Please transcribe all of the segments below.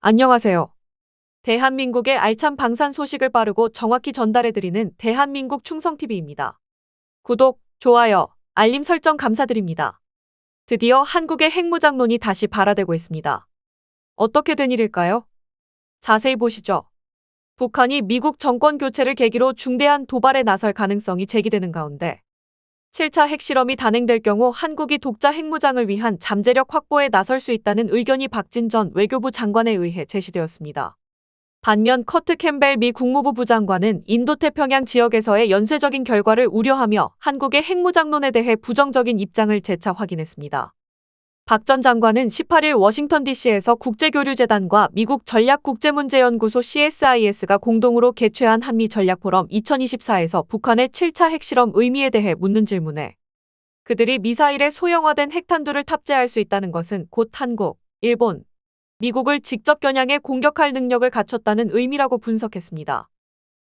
안녕하세요. 대한민국의 알찬 방산 소식을 빠르고 정확히 전달해드리는 대한민국 충성TV입니다. 구독, 좋아요, 알림 설정 감사드립니다. 드디어 한국의 핵무장론이 다시 발화되고 있습니다. 어떻게 된 일일까요? 자세히 보시죠. 북한이 미국 정권 교체를 계기로 중대한 도발에 나설 가능성이 제기되는 가운데 7차 핵실험이 단행될 경우 한국이 독자 핵무장을 위한 잠재력 확보에 나설 수 있다는 의견이 박진 전 외교부 장관에 의해 제시되었습니다. 반면 커트 캠벨 미 국무부 부장관은 인도태평양 지역에서의 연쇄적인 결과를 우려하며 한국의 핵무장론에 대해 부정적인 입장을 재차 확인했습니다. 박 전 장관은 18일 워싱턴 DC에서 국제교류재단과 미국 전략국제문제연구소 CSIS가 공동으로 개최한 한미 전략포럼 2024에서 북한의 7차 핵실험 의미에 대해 묻는 질문에 그들이 미사일에 소형화된 핵탄두를 탑재할 수 있다는 것은 곧 한국, 일본, 미국을 직접 겨냥해 공격할 능력을 갖췄다는 의미라고 분석했습니다.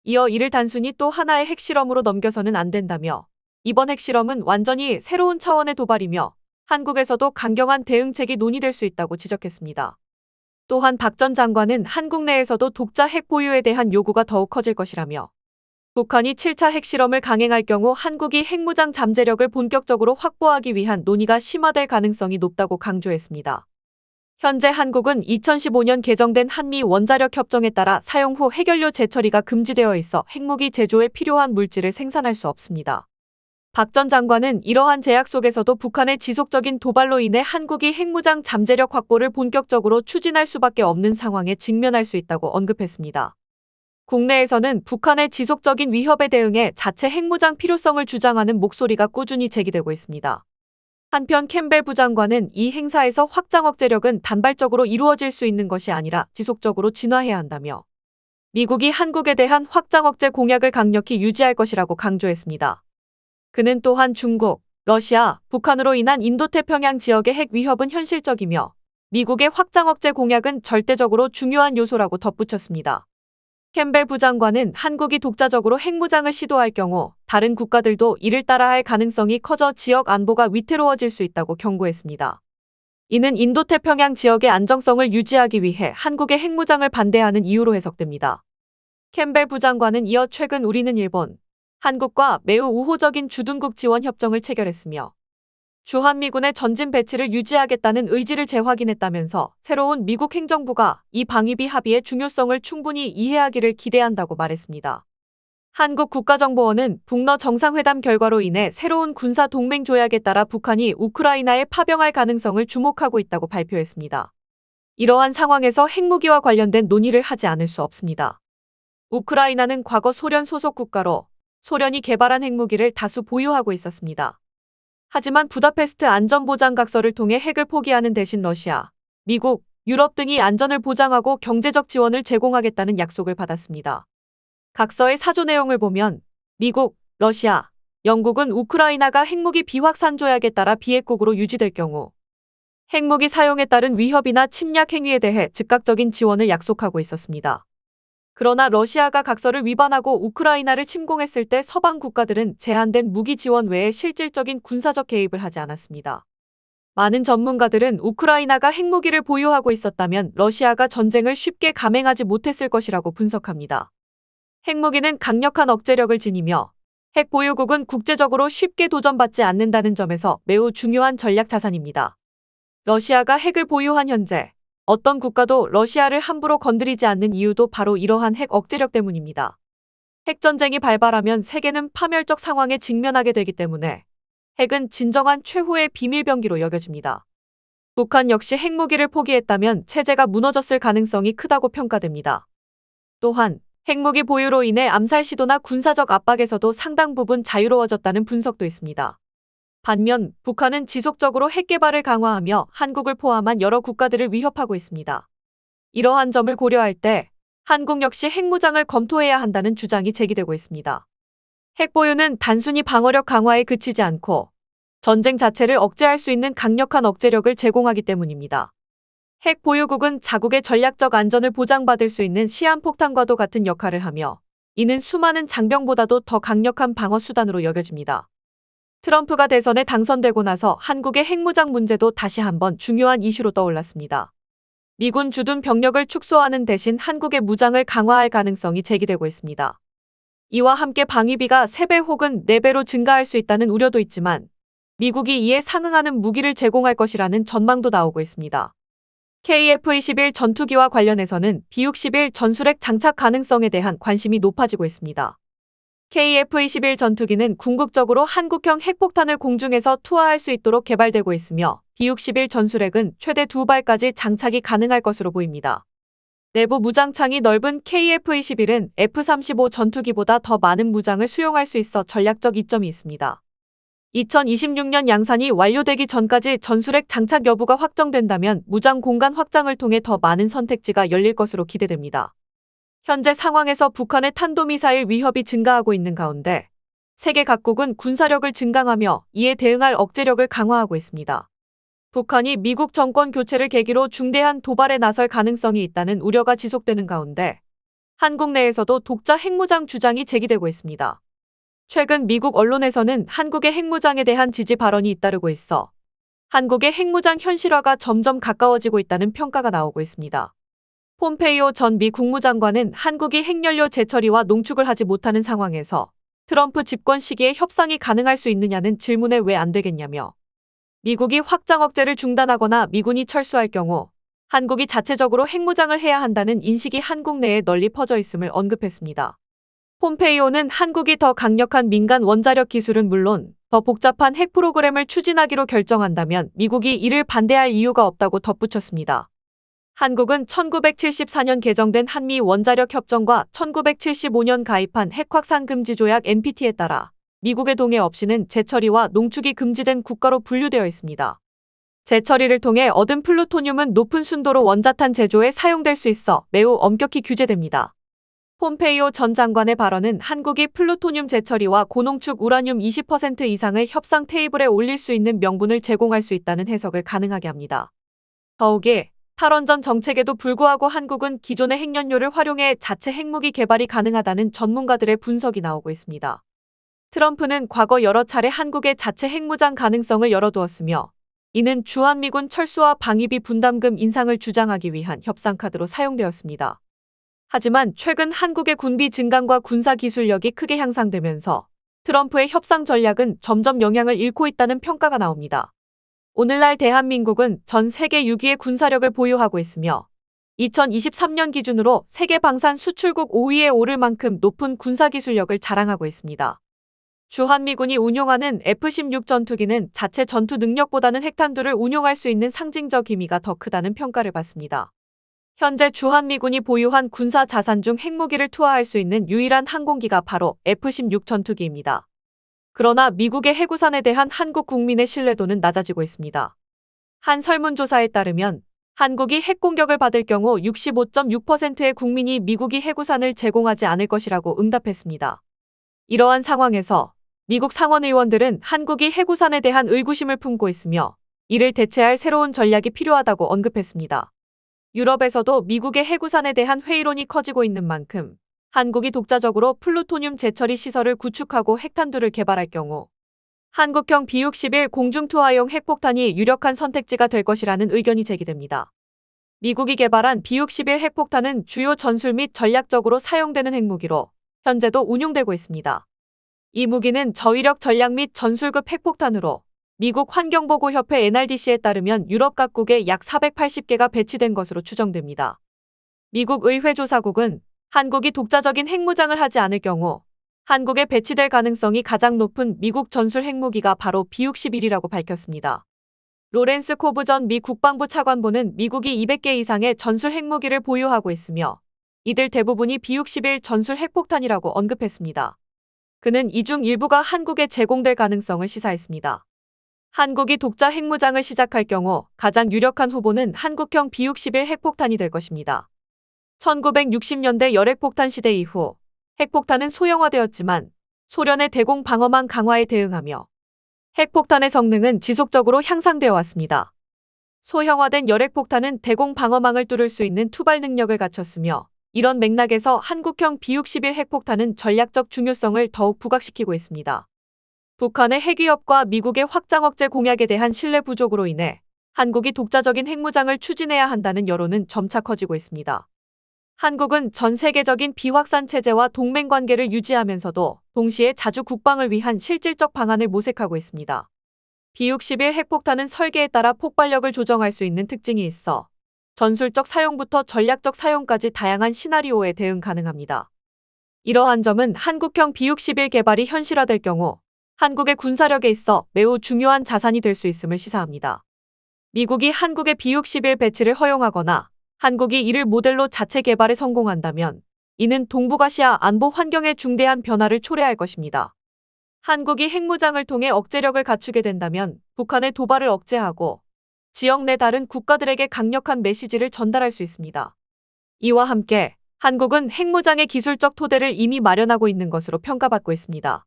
이어 이를 단순히 또 하나의 핵실험으로 넘겨서는 안 된다며 이번 핵실험은 완전히 새로운 차원의 도발이며 한국에서도 강경한 대응책이 논의될 수 있다고 지적했습니다. 또한 박 전 장관은 한국 내에서도 독자 핵 보유에 대한 요구가 더욱 커질 것이라며 북한이 7차 핵실험을 강행할 경우 한국이 핵무장 잠재력을 본격적으로 확보하기 위한 논의가 심화될 가능성이 높다고 강조했습니다. 현재 한국은 2015년 개정된 한미 원자력 협정에 따라 사용 후 핵연료 재처리가 금지되어 있어 핵무기 제조에 필요한 물질을 생산할 수 없습니다. 박 전 장관은 이러한 제약 속에서도 북한의 지속적인 도발로 인해 한국이 핵무장 잠재력 확보를 본격적으로 추진할 수밖에 없는 상황에 직면할 수 있다고 언급했습니다. 국내에서는 북한의 지속적인 위협에 대응해 자체 핵무장 필요성을 주장하는 목소리가 꾸준히 제기되고 있습니다. 한편 캠벨 부장관은 이 행사에서 확장 억제력은 단발적으로 이루어질 수 있는 것이 아니라 지속적으로 진화해야 한다며 미국이 한국에 대한 확장 억제 공약을 강력히 유지할 것이라고 강조했습니다. 그는 또한 중국, 러시아, 북한으로 인한 인도태평양 지역의 핵 위협은 현실적이며 미국의 확장 억제 공약은 절대적으로 중요한 요소라고 덧붙였습니다. 캠벨 부장관은 한국이 독자적으로 핵무장을 시도할 경우 다른 국가들도 이를 따라할 가능성이 커져 지역 안보가 위태로워질 수 있다고 경고했습니다. 이는 인도태평양 지역의 안정성을 유지하기 위해 한국의 핵무장을 반대하는 이유로 해석됩니다. 캠벨 부장관은 이어 최근 우리는 일본, 한국과 매우 우호적인 주둔국 지원 협정을 체결했으며 주한미군의 전진 배치를 유지하겠다는 의지를 재확인했다면서 새로운 미국 행정부가 이 방위비 합의의 중요성을 충분히 이해하기를 기대한다고 말했습니다. 한국 국가정보원은 북러 정상회담 결과로 인해 새로운 군사 동맹 조약에 따라 북한이 우크라이나에 파병할 가능성을 주목하고 있다고 발표했습니다. 이러한 상황에서 핵무기와 관련된 논의를 하지 않을 수 없습니다. 우크라이나는 과거 소련 소속 국가로 소련이 개발한 핵무기를 다수 보유하고 있었습니다. 하지만 부다페스트 안전보장각서를 통해 핵을 포기하는 대신 러시아, 미국, 유럽 등이 안전을 보장하고 경제적 지원을 제공하겠다는 약속을 받았습니다. 각서의 사조 내용을 보면 미국, 러시아, 영국은 우크라이나가 핵무기 비확산 조약에 따라 비핵국으로 유지될 경우 핵무기 사용에 따른 위협이나 침략 행위에 대해 즉각적인 지원을 약속하고 있었습니다. 그러나 러시아가 각서를 위반하고 우크라이나를 침공했을 때 서방 국가들은 제한된 무기 지원 외에 실질적인 군사적 개입을 하지 않았습니다. 많은 전문가들은 우크라이나가 핵무기를 보유하고 있었다면 러시아가 전쟁을 쉽게 감행하지 못했을 것이라고 분석합니다. 핵무기는 강력한 억제력을 지니며 핵 보유국은 국제적으로 쉽게 도전받지 않는다는 점에서 매우 중요한 전략 자산입니다. 러시아가 핵을 보유한 현재 어떤 국가도 러시아를 함부로 건드리지 않는 이유도 바로 이러한 핵 억제력 때문입니다. 핵전쟁이 발발하면 세계는 파멸적 상황에 직면하게 되기 때문에 핵은 진정한 최후의 비밀병기로 여겨집니다. 북한 역시 핵무기를 포기했다면 체제가 무너졌을 가능성이 크다고 평가됩니다. 또한 핵무기 보유로 인해 암살 시도나 군사적 압박에서도 상당 부분 자유로워졌다는 분석도 있습니다. 반면 북한은 지속적으로 핵 개발을 강화하며 한국을 포함한 여러 국가들을 위협하고 있습니다. 이러한 점을 고려할 때 한국 역시 핵무장을 검토해야 한다는 주장이 제기되고 있습니다. 핵 보유는 단순히 방어력 강화에 그치지 않고 전쟁 자체를 억제할 수 있는 강력한 억제력을 제공하기 때문입니다. 핵 보유국은 자국의 전략적 안전을 보장받을 수 있는 시한폭탄과도 같은 역할을 하며 이는 수많은 장병보다도 더 강력한 방어 수단으로 여겨집니다. 트럼프가 대선에 당선되고 나서 한국의 핵무장 문제도 다시 한번 중요한 이슈로 떠올랐습니다. 미군 주둔 병력을 축소하는 대신 한국의 무장을 강화할 가능성이 제기되고 있습니다. 이와 함께 방위비가 3배 혹은 4배로 증가할 수 있다는 우려도 있지만 미국이 이에 상응하는 무기를 제공할 것이라는 전망도 나오고 있습니다. KF-21 전투기와 관련해서는 B-61 전술핵 장착 가능성에 대한 관심이 높아지고 있습니다. KF-21 전투기는 궁극적으로 한국형 핵폭탄을 공중에서 투하할 수 있도록 개발되고 있으며 B-61 전술핵은 최대 두 발까지 장착이 가능할 것으로 보입니다. 내부 무장창이 넓은 KF-21은 F-35 전투기보다 더 많은 무장을 수용할 수 있어 전략적 이점이 있습니다. 2026년 양산이 완료되기 전까지 전술핵 장착 여부가 확정된다면 무장 공간 확장을 통해 더 많은 선택지가 열릴 것으로 기대됩니다. 현재 상황에서 북한의 탄도미사일 위협이 증가하고 있는 가운데 세계 각국은 군사력을 증강하며 이에 대응할 억제력을 강화하고 있습니다. 북한이 미국 정권 교체를 계기로 중대한 도발에 나설 가능성이 있다는 우려가 지속되는 가운데 한국 내에서도 독자 핵무장 주장이 제기되고 있습니다. 최근 미국 언론에서는 한국의 핵무장에 대한 지지 발언이 잇따르고 있어 한국의 핵무장 현실화가 점점 가까워지고 있다는 평가가 나오고 있습니다. 폼페이오 전 미 국무장관은 한국이 핵연료 재처리와 농축을 하지 못하는 상황에서 트럼프 집권 시기에 협상이 가능할 수 있느냐는 질문에 왜 안 되겠냐며 미국이 확장 억제를 중단하거나 미군이 철수할 경우 한국이 자체적으로 핵무장을 해야 한다는 인식이 한국 내에 널리 퍼져 있음을 언급했습니다. 폼페이오는 한국이 더 강력한 민간 원자력 기술은 물론 더 복잡한 핵 프로그램을 추진하기로 결정한다면 미국이 이를 반대할 이유가 없다고 덧붙였습니다. 한국은 1974년 개정된 한미 원자력 협정과 1975년 가입한 핵 확산 금지 조약 NPT에 따라 미국의 동의 없이는 재처리와 농축이 금지된 국가로 분류되어 있습니다. 재처리를 통해 얻은 플루토늄은 높은 순도로 원자탄 제조에 사용될 수 있어 매우 엄격히 규제됩니다. 폼페이오 전 장관의 발언은 한국이 플루토늄 재처리와 고농축 우라늄 20% 이상을 협상 테이블에 올릴 수 있는 명분을 제공할 수 있다는 해석을 가능하게 합니다. 더욱이 탈원전 정책에도 불구하고 한국은 기존의 핵연료를 활용해 자체 핵무기 개발이 가능하다는 전문가들의 분석이 나오고 있습니다. 트럼프는 과거 여러 차례 한국의 자체 핵무장 가능성을 열어두었으며 이는 주한미군 철수와 방위비 분담금 인상을 주장하기 위한 협상 카드로 사용되었습니다. 하지만 최근 한국의 군비 증강과 군사 기술력이 크게 향상되면서 트럼프의 협상 전략은 점점 영향을 잃고 있다는 평가가 나옵니다. 오늘날 대한민국은 전 세계 6위의 군사력을 보유하고 있으며 2023년 기준으로 세계 방산 수출국 5위에 오를 만큼 높은 군사기술력을 자랑하고 있습니다. 주한미군이 운용하는 F-16 전투기는 자체 전투 능력보다는 핵탄두를 운용할 수 있는 상징적 의미가 더 크다는 평가를 받습니다. 현재 주한미군이 보유한 군사 자산 중 핵무기를 투하할 수 있는 유일한 항공기가 바로 F-16 전투기입니다. 그러나 미국의 해구산에 대한 한국 국민의 신뢰도는 낮아지고 있습니다. 한 설문조사에 따르면 한국이 핵공격을 받을 경우 65.6%의 국민이 미국이 해구산을 제공하지 않을 것이라고 응답했습니다. 이러한 상황에서 미국 상원의원들은 한국이 해구산에 대한 의구심을 품고 있으며 이를 대체할 새로운 전략이 필요하다고 언급했습니다. 유럽에서도 미국의 해구산에 대한 회의론이 커지고 있는 만큼 한국이 독자적으로 플루토늄 재처리 시설을 구축하고 핵탄두를 개발할 경우 한국형 B-61 공중투하용 핵폭탄이 유력한 선택지가 될 것이라는 의견이 제기됩니다. 미국이 개발한 B-61 핵폭탄은 주요 전술 및 전략적으로 사용되는 핵무기로 현재도 운용되고 있습니다. 이 무기는 저위력 전략 및 전술급 핵폭탄으로 미국 환경보호협회 NRDC에 따르면 유럽 각국에 약 480개가 배치된 것으로 추정됩니다. 미국 의회 조사국은 한국이 독자적인 핵무장을 하지 않을 경우 한국에 배치될 가능성이 가장 높은 미국 전술 핵무기가 바로 B-61이라고 밝혔습니다. 로렌스 코브 전 미 국방부 차관보는 미국이 200개 이상의 전술 핵무기를 보유하고 있으며 이들 대부분이 B-61 전술 핵폭탄이라고 언급했습니다. 그는 이 중 일부가 한국에 제공될 가능성을 시사했습니다. 한국이 독자 핵무장을 시작할 경우 가장 유력한 후보는 한국형 B-61 핵폭탄이 될 것입니다. 1960년대 열핵폭탄 시대 이후 핵폭탄은 소형화되었지만 소련의 대공 방어망 강화에 대응하며 핵폭탄의 성능은 지속적으로 향상되어 왔습니다. 소형화된 열핵폭탄은 대공 방어망을 뚫을 수 있는 투발 능력을 갖췄으며 이런 맥락에서 한국형 B-61 핵폭탄은 전략적 중요성을 더욱 부각시키고 있습니다. 북한의 핵위협과 미국의 확장 억제 공약에 대한 신뢰 부족으로 인해 한국이 독자적인 핵무장을 추진해야 한다는 여론은 점차 커지고 있습니다. 한국은 전 세계적인 비확산 체제와 동맹 관계를 유지하면서도 동시에 자주 국방을 위한 실질적 방안을 모색하고 있습니다. B-61 핵폭탄은 설계에 따라 폭발력을 조정할 수 있는 특징이 있어 전술적 사용부터 전략적 사용까지 다양한 시나리오에 대응 가능합니다. 이러한 점은 한국형 B-61 개발이 현실화될 경우 한국의 군사력에 있어 매우 중요한 자산이 될 수 있음을 시사합니다. 미국이 한국의 B-61 배치를 허용하거나 한국이 이를 모델로 자체 개발에 성공한다면 이는 동북아시아 안보 환경에 중대한 변화를 초래할 것입니다. 한국이 핵무장을 통해 억제력을 갖추게 된다면 북한의 도발을 억제하고 지역 내 다른 국가들에게 강력한 메시지를 전달할 수 있습니다. 이와 함께 한국은 핵무장의 기술적 토대를 이미 마련하고 있는 것으로 평가받고 있습니다.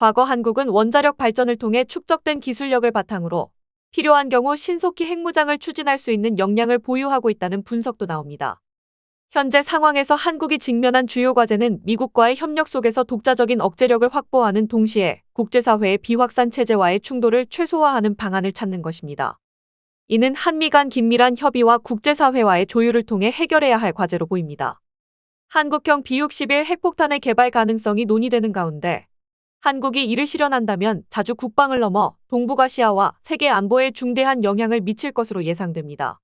과거 한국은 원자력 발전을 통해 축적된 기술력을 바탕으로 필요한 경우 신속히 핵무장을 추진할 수 있는 역량을 보유하고 있다는 분석도 나옵니다. 현재 상황에서 한국이 직면한 주요 과제는 미국과의 협력 속에서 독자적인 억제력을 확보하는 동시에 국제사회의 비확산 체제와의 충돌을 최소화하는 방안을 찾는 것입니다. 이는 한미 간 긴밀한 협의와 국제사회와의 조율을 통해 해결해야 할 과제로 보입니다. 한국형 B-61 핵폭탄의 개발 가능성이 논의되는 가운데 한국이 이를 실현한다면 자주 국방을 넘어 동북아시아와 세계 안보에 중대한 영향을 미칠 것으로 예상됩니다.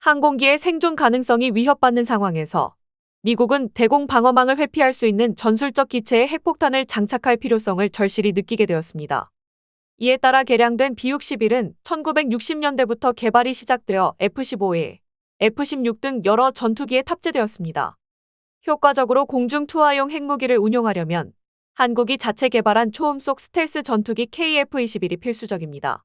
항공기의 생존 가능성이 위협받는 상황에서 미국은 대공 방어망을 회피할 수 있는 전술적 기체에 핵폭탄을 장착할 필요성을 절실히 느끼게 되었습니다. 이에 따라 개량된 B-61은 1960년대부터 개발이 시작되어 F-15에 F-16 등 여러 전투기에 탑재되었습니다. 효과적으로 공중 투하용 핵무기를 운용하려면 한국이 자체 개발한 초음속 스텔스 전투기 KF-21이 필수적입니다.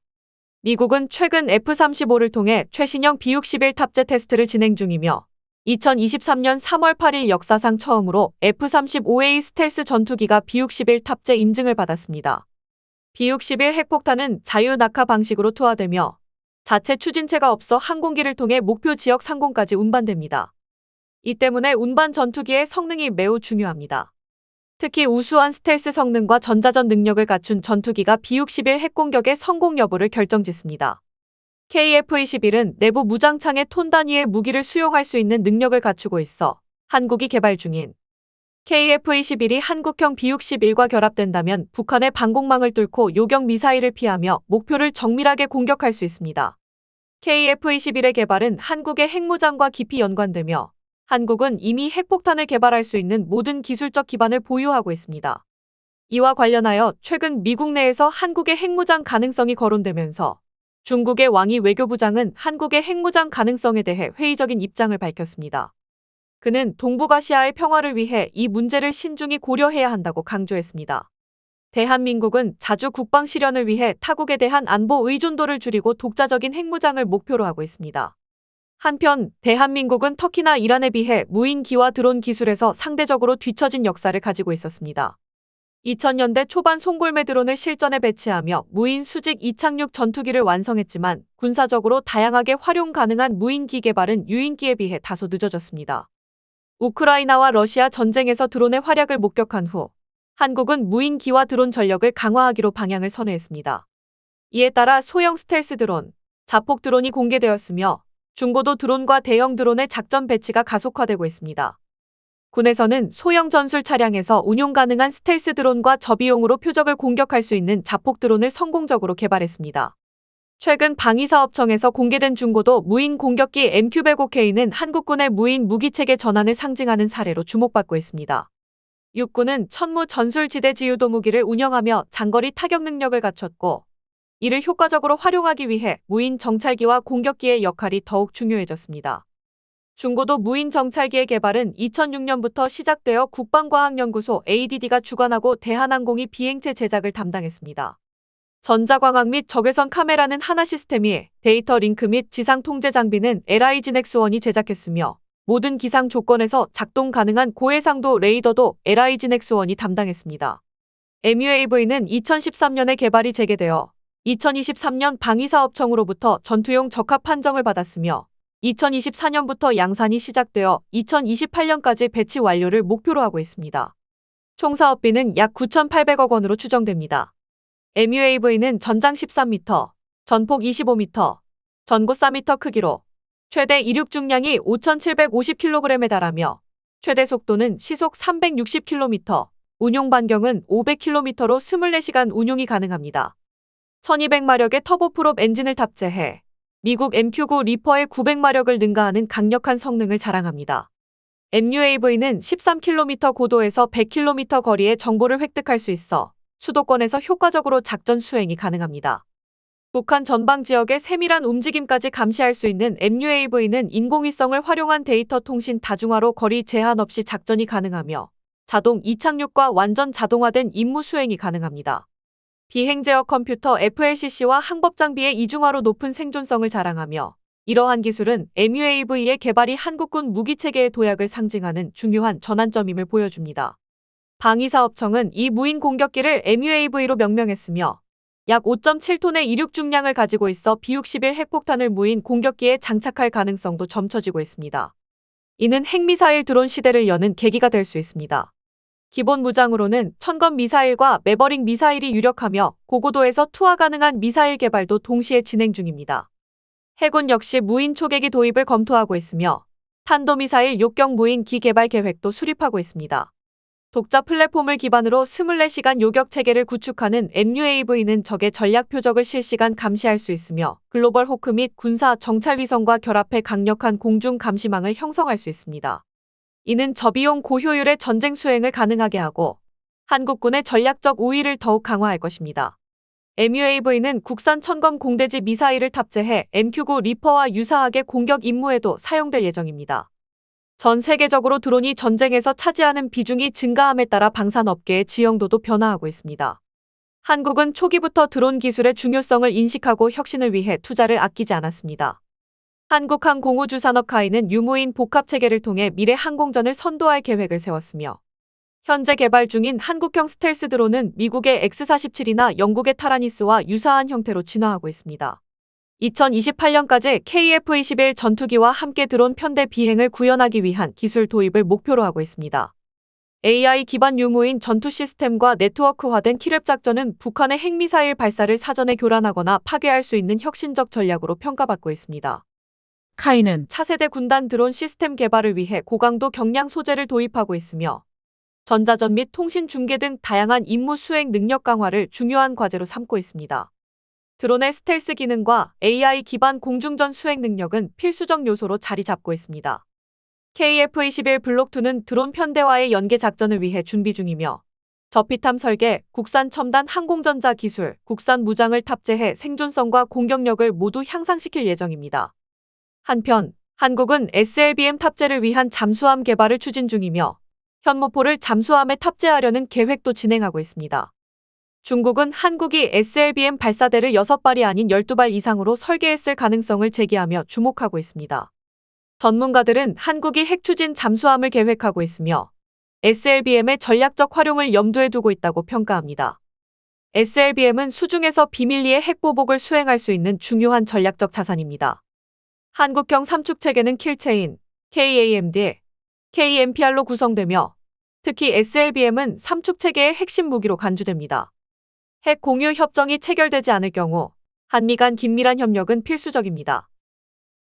미국은 최근 F-35를 통해 최신형 B-61 탑재 테스트를 진행 중이며 2023년 3월 8일 역사상 처음으로 F-35A 스텔스 전투기가 B-61 탑재 인증을 받았습니다. B-61 핵폭탄은 자유 낙하 방식으로 투하되며 자체 추진체가 없어 항공기를 통해 목표 지역 상공까지 운반됩니다. 이 때문에 운반 전투기의 성능이 매우 중요합니다. 특히 우수한 스텔스 성능과 전자전 능력을 갖춘 전투기가 B-61 핵공격의 성공 여부를 결정짓습니다. KF-21은 내부 무장창의 톤 단위의 무기를 수용할 수 있는 능력을 갖추고 있어 한국이 개발 중인 KF-21이 한국형 B-61과 결합된다면 북한의 방공망을 뚫고 요격 미사일을 피하며 목표를 정밀하게 공격할 수 있습니다. KF-21의 개발은 한국의 핵무장과 깊이 연관되며 한국은 이미 핵폭탄을 개발할 수 있는 모든 기술적 기반을 보유하고 있습니다. 이와 관련하여 최근 미국 내에서 한국의 핵무장 가능성이 거론되면서 중국의 왕이 외교부장은 한국의 핵무장 가능성에 대해 회의적인 입장을 밝혔습니다. 그는 동북아시아의 평화를 위해 이 문제를 신중히 고려해야 한다고 강조했습니다. 대한민국은 자주 국방 실현을 위해 타국에 대한 안보 의존도를 줄이고 독자적인 핵무장을 목표로 하고 있습니다. 한편 대한민국은 터키나 이란에 비해 무인기와 드론 기술에서 상대적으로 뒤처진 역사를 가지고 있었습니다. 2000년대 초반 송골매 드론을 실전에 배치하며 무인 수직 이착륙 전투기를 완성했지만 군사적으로 다양하게 활용 가능한 무인기 개발은 유인기에 비해 다소 늦어졌습니다. 우크라이나와 러시아 전쟁에서 드론의 활약을 목격한 후 한국은 무인기와 드론 전력을 강화하기로 방향을 선회했습니다. 이에 따라 소형 스텔스 드론, 자폭 드론이 공개되었으며 중고도 드론과 대형 드론의 작전 배치가 가속화되고 있습니다. 군에서는 소형 전술 차량에서 운용 가능한 스텔스 드론과 저비용으로 표적을 공격할 수 있는 자폭 드론을 성공적으로 개발했습니다. 최근 방위사업청에서 공개된 중고도 무인 공격기 MQ-105K는 한국군의 무인 무기체계 전환을 상징하는 사례로 주목받고 있습니다. 육군은 천무 전술지대 지유도 무기를 운영하며 장거리 타격 능력을 갖췄고 이를 효과적으로 활용하기 위해 무인 정찰기와 공격기의 역할이 더욱 중요해졌습니다. 중고도 무인 정찰기의 개발은 2006년부터 시작되어 국방과학연구소 ADD가 주관하고 대한항공이 비행체 제작을 담당했습니다. 전자광학 및 적외선 카메라는 하나 시스템이 데이터 링크 및 지상 통제 장비는 LIGNX1이 제작했으며 모든 기상 조건에서 작동 가능한 고해상도 레이더도 LIGNX1이 담당했습니다. MUAV는 2013년에 개발이 재개되어 2023년 방위사업청으로부터 전투용 적합 판정을 받았으며 2024년부터 양산이 시작되어 2028년까지 배치 완료를 목표로 하고 있습니다. 총 사업비는 약 9,800억 원으로 추정됩니다. MUAV는 전장 13m, 전폭 25m, 전고 4m 크기로 최대 이륙 중량이 5,750kg에 달하며 최대 속도는 시속 360km, 운용 반경은 500km로 24시간 운용이 가능합니다. 1200마력의 터보프롭 엔진을 탑재해 미국 MQ9 리퍼의 900마력을 능가하는 강력한 성능을 자랑합니다. MUAV는 13km 고도에서 100km 거리의 정보를 획득할 수 있어 수도권에서 효과적으로 작전 수행이 가능합니다. 북한 전방 지역의 세밀한 움직임까지 감시할 수 있는 MUAV는 인공위성을 활용한 데이터 통신 다중화로 거리 제한 없이 작전이 가능하며 자동 이착륙과 완전 자동화된 임무 수행이 가능합니다. 비행 제어 컴퓨터 FLCC와 항법 장비의 이중화로 높은 생존성을 자랑하며 이러한 기술은 MUAV의 개발이 한국군 무기체계의 도약을 상징하는 중요한 전환점임을 보여줍니다. 방위사업청은 이 무인 공격기를 MUAV로 명명했으며 약 5.7톤의 이륙 중량을 가지고 있어 B-61 핵폭탄을 무인 공격기에 장착할 가능성도 점쳐지고 있습니다. 이는 핵미사일 드론 시대를 여는 계기가 될 수 있습니다. 기본 무장으로는 천건 미사일과 매버릭 미사일이 유력하며 고고도에서 투하 가능한 미사일 개발도 동시에 진행 중입니다. 해군 역시 무인 초계기 도입을 검토하고 있으며 탄도미사일 욕경 무인기 개발 계획도 수립하고 있습니다. 독자 플랫폼을 기반으로 24시간 요격 체계를 구축하는 MUAV는 적의 전략 표적을 실시간 감시할 수 있으며 글로벌 호크 및 군사 정찰 위성과 결합해 강력한 공중 감시망을 형성할 수 있습니다. 이는 저비용 고효율의 전쟁 수행을 가능하게 하고 한국군의 전략적 우위를 더욱 강화할 것입니다. MUAV는 국산 천검 공대지 미사일을 탑재해 MQ9 리퍼와 유사하게 공격 임무에도 사용될 예정입니다. 전 세계적으로 드론이 전쟁에서 차지하는 비중이 증가함에 따라 방산업계의 지형도도 변화하고 있습니다. 한국은 초기부터 드론 기술의 중요성을 인식하고 혁신을 위해 투자를 아끼지 않았습니다. 한국항공우주산업카이는 유무인 복합체계를 통해 미래 항공전을 선도할 계획을 세웠으며 현재 개발 중인 한국형 스텔스 드론은 미국의 X-47이나 영국의 타라니스와 유사한 형태로 진화하고 있습니다. 2028년까지 KF-21 전투기와 함께 드론 편대 비행을 구현하기 위한 기술 도입을 목표로 하고 있습니다. AI 기반 유무인 전투 시스템과 네트워크화된 키랩 작전은 북한의 핵미사일 발사를 사전에 교란하거나 파괴할 수 있는 혁신적 전략으로 평가받고 있습니다. 카이는 차세대 군단 드론 시스템 개발을 위해 고강도 경량 소재를 도입하고 있으며 전자전 및 통신 중계 등 다양한 임무 수행 능력 강화를 중요한 과제로 삼고 있습니다. 드론의 스텔스 기능과 AI 기반 공중전 수행 능력은 필수적 요소로 자리 잡고 있습니다. KF-21 블록2는 드론 편대와의 연계 작전을 위해 준비 중이며 저피탐 설계, 국산 첨단 항공전자 기술, 국산 무장을 탑재해 생존성과 공격력을 모두 향상시킬 예정입니다. 한편 한국은 SLBM 탑재를 위한 잠수함 개발을 추진 중이며 현무포를 잠수함에 탑재하려는 계획도 진행하고 있습니다. 중국은 한국이 SLBM 발사대를 6발이 아닌 12발 이상으로 설계했을 가능성을 제기하며 주목하고 있습니다. 전문가들은 한국이 핵추진 잠수함을 계획하고 있으며 SLBM의 전략적 활용을 염두에 두고 있다고 평가합니다. SLBM은 수중에서 비밀리에 핵보복을 수행할 수 있는 중요한 전략적 자산입니다. 한국형 삼축체계는 킬체인, KAMD, KMPR로 구성되며 특히 SLBM은 삼축체계의 핵심 무기로 간주됩니다. 핵 공유 협정이 체결되지 않을 경우 한미 간 긴밀한 협력은 필수적입니다.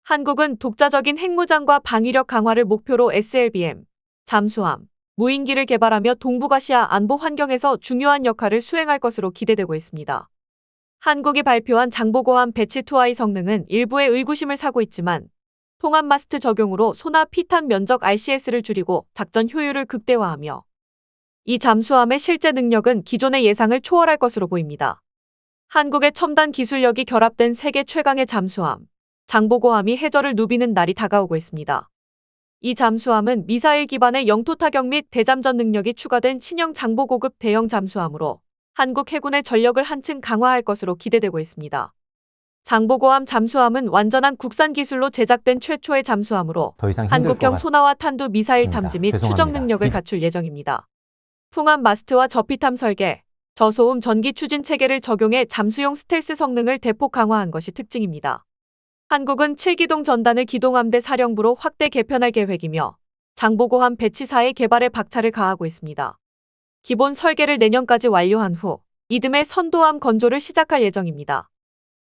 한국은 독자적인 핵무장과 방위력 강화를 목표로 SLBM, 잠수함, 무인기를 개발하며 동북아시아 안보 환경에서 중요한 역할을 수행할 것으로 기대되고 있습니다. 한국이 발표한 장보고함 배치 투하의 성능은 일부의 의구심을 사고 있지만 통합 마스트 적용으로 소나 피탄 면적 RCS를 줄이고 작전 효율을 극대화하며 이 잠수함의 실제 능력은 기존의 예상을 초월할 것으로 보입니다. 한국의 첨단 기술력이 결합된 세계 최강의 잠수함, 장보고함이 해저를 누비는 날이 다가오고 있습니다. 이 잠수함은 미사일 기반의 영토 타격 및 대잠전 능력이 추가된 신형 장보고급 대형 잠수함으로 한국 해군의 전력을 한층 강화할 것으로 기대되고 있습니다. 장보고함 잠수함은 완전한 국산 기술로 제작된 최초의 잠수함으로 한국형 소나와 탄두 미사일 같습니다. 탐지 및 추적 죄송합니다. 능력을 비- 갖출 예정입니다. 풍암 마스트와 저피탐 설계, 저소음 전기 추진 체계를 적용해 잠수용 스텔스 성능을 대폭 강화한 것이 특징입니다. 한국은 7기동 전단을 기동함대 사령부로 확대 개편할 계획이며 장보고함 배치사의 개발에 박차를 가하고 있습니다. 기본 설계를 내년까지 완료한 후 이듬해 선도함 건조를 시작할 예정입니다.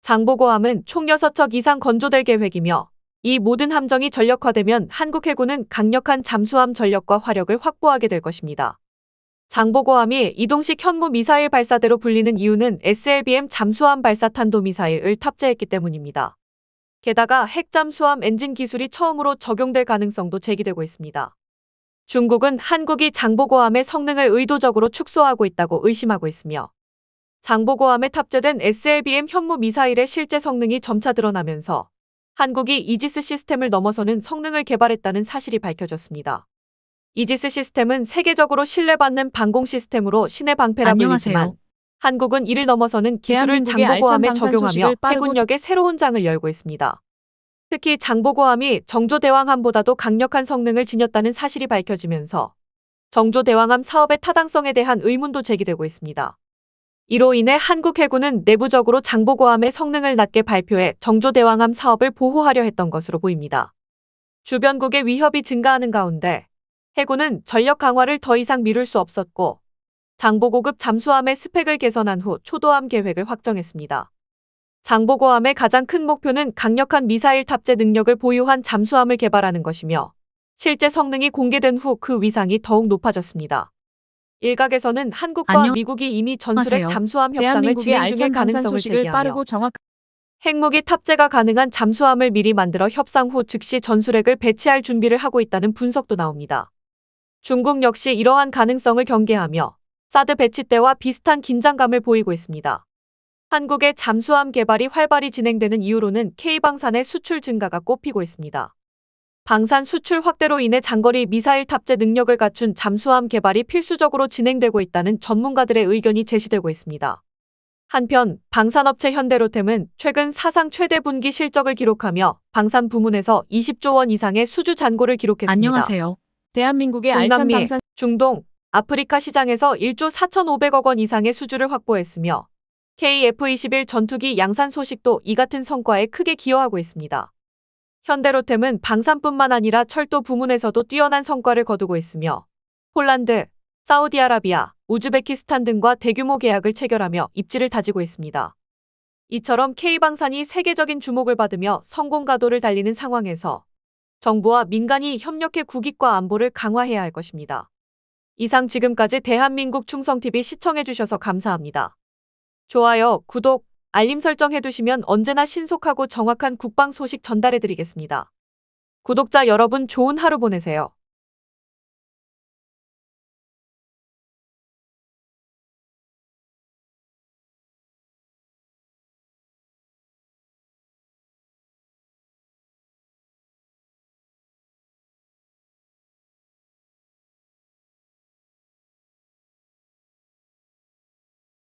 장보고함은 총 6척 이상 건조될 계획이며 이 모든 함정이 전력화되면 한국 해군은 강력한 잠수함 전력과 화력을 확보하게 될 것입니다. 장보고함이 이동식 현무 미사일 발사대로 불리는 이유는 SLBM 잠수함 발사 탄도 미사일을 탑재했기 때문입니다. 게다가 핵잠수함 엔진 기술이 처음으로 적용될 가능성도 제기되고 있습니다. 중국은 한국이 장보고함의 성능을 의도적으로 축소하고 있다고 의심하고 있으며 장보고함에 탑재된 SLBM 현무 미사일의 실제 성능이 점차 드러나면서 한국이 이지스 시스템을 넘어서는 성능을 개발했다는 사실이 밝혀졌습니다. 이지스 시스템은 세계적으로 신뢰받는 방공 시스템으로 신의 방패라. 불리지만 한국은 이를 넘어서는 기술을 장보고함에 적용하며 해군력의 새로운 장을 열고 있습니다. 특히 장보고함이 정조대왕함보다도 강력한 성능을 지녔다는 사실이 밝혀지면서 정조대왕함 사업의 타당성에 대한 의문도 제기되고 있습니다. 이로 인해 한국 해군은 내부적으로 장보고함의 성능을 낮게 발표해 정조대왕함 사업을 보호하려 했던 것으로 보입니다. 주변국의 위협이 증가하는 가운데 해군은 전력 강화를 더 이상 미룰 수 없었고 장보고급 잠수함의 스펙을 개선한 후 초도함 계획을 확정했습니다. 장보고함의 가장 큰 목표는 강력한 미사일 탑재 능력을 보유한 잠수함을 개발하는 것이며 실제 성능이 공개된 후 그 위상이 더욱 높아졌습니다. 일각에서는 한국과 안녕- 미국이 이미 전술핵. 잠수함 협상을 진행 방산 가능성을 제기하며 빠르고 정확 핵무기 탑재가 가능한 잠수함을 미리 만들어 협상 후 즉시 전술핵을 배치할 준비를 하고 있다는 분석도 나옵니다. 중국 역시 이러한 가능성을 경계하며 사드 배치 때와 비슷한 긴장감을 보이고 있습니다. 한국의 잠수함 개발이 활발히 진행되는 이유로는 K방산의 수출 증가가 꼽히고 있습니다. 방산 수출 확대로 인해 장거리 미사일 탑재 능력을 갖춘 잠수함 개발이 필수적으로 진행되고 있다는 전문가들의 의견이 제시되고 있습니다. 한편 방산업체 현대로템은 최근 사상 최대 분기 실적을 기록하며 방산 부문에서 20조 원 이상의 수주 잔고를 기록했습니다. 안녕하세요. 대한민국의 알찬 방산 중동, 아프리카 시장에서 1조 4,500억 원 이상의 수주를 확보했으며 KF-21 전투기 양산 소식도 이 같은 성과에 크게 기여하고 있습니다. 현대로템은 방산뿐만 아니라 철도 부문에서도 뛰어난 성과를 거두고 있으며 폴란드, 사우디아라비아, 우즈베키스탄 등과 대규모 계약을 체결하며 입지를 다지고 있습니다. 이처럼 K방산이 세계적인 주목을 받으며 성공 가도를 달리는 상황에서 정부와 민간이 협력해 국익과 안보를 강화해야 할 것입니다. 이상 지금까지 대한민국 충성TV 시청해주셔서 감사합니다. 좋아요, 구독, 알림 설정 해두시면 언제나 신속하고 정확한 국방 소식 전달해드리겠습니다. 구독자 여러분 좋은 하루 보내세요.